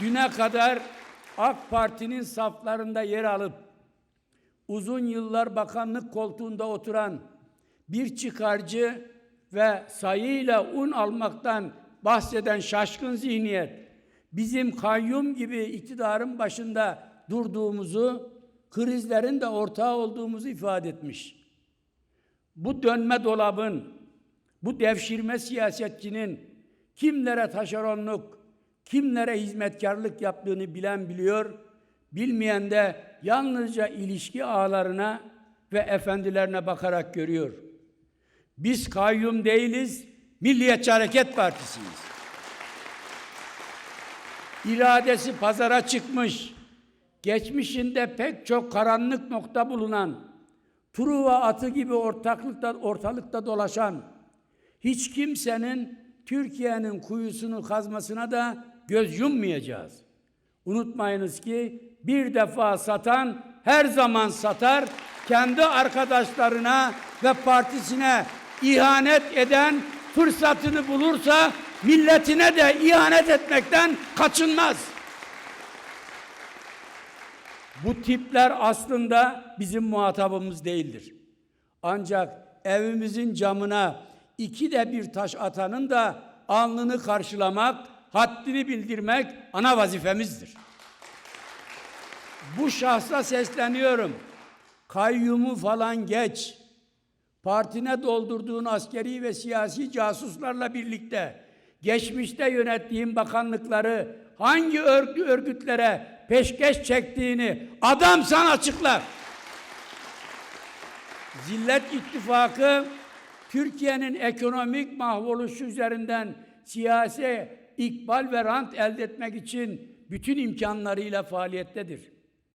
düne kadar AK Parti'nin saflarında yer alıp uzun yıllar bakanlık koltuğunda oturan bir çıkarcı ve sayıyla un almaktan bahseden şaşkın zihniyet bizim kayyum gibi iktidarın başında durduğumuzu, krizlerin de ortağı olduğumuzu ifade etmiş. Bu dönme dolabın, bu devşirme siyasetçinin kimlere taşeronluk, kimlere hizmetkarlık yaptığını bilen biliyor, bilmeyen de yalnızca ilişki ağlarına ve efendilerine bakarak görüyor. Biz kayyum değiliz, Milliyetçi Hareket Partisi'yiz. İradesi pazara çıkmış, geçmişinde pek çok karanlık nokta bulunan, Truva atı gibi ortaklıkta, ortalıkta dolaşan, hiç kimsenin Türkiye'nin kuyusunu kazmasına da göz yummayacağız. Unutmayınız ki bir defa satan her zaman satar, kendi arkadaşlarına ve partisine ihanet eden fırsatını bulursa milletine de ihanet etmekten kaçınmaz. Bu tipler aslında bizim muhatabımız değildir. Ancak evimizin camına iki de bir taş atanın da alnını karşılamak, haddini bildirmek ana vazifemizdir. Bu şahsa sesleniyorum. Kayyumu falan geç. Partine doldurduğun askeri ve siyasi casuslarla birlikte geçmişte yönettiğin bakanlıkları hangi örgü örgütlere peşkeş çektiğini adamsan açıkla. Zillet İttifakı Türkiye'nin ekonomik mahvoluşu üzerinden siyasi ikbal ve rant elde etmek için bütün imkanlarıyla faaliyettedir.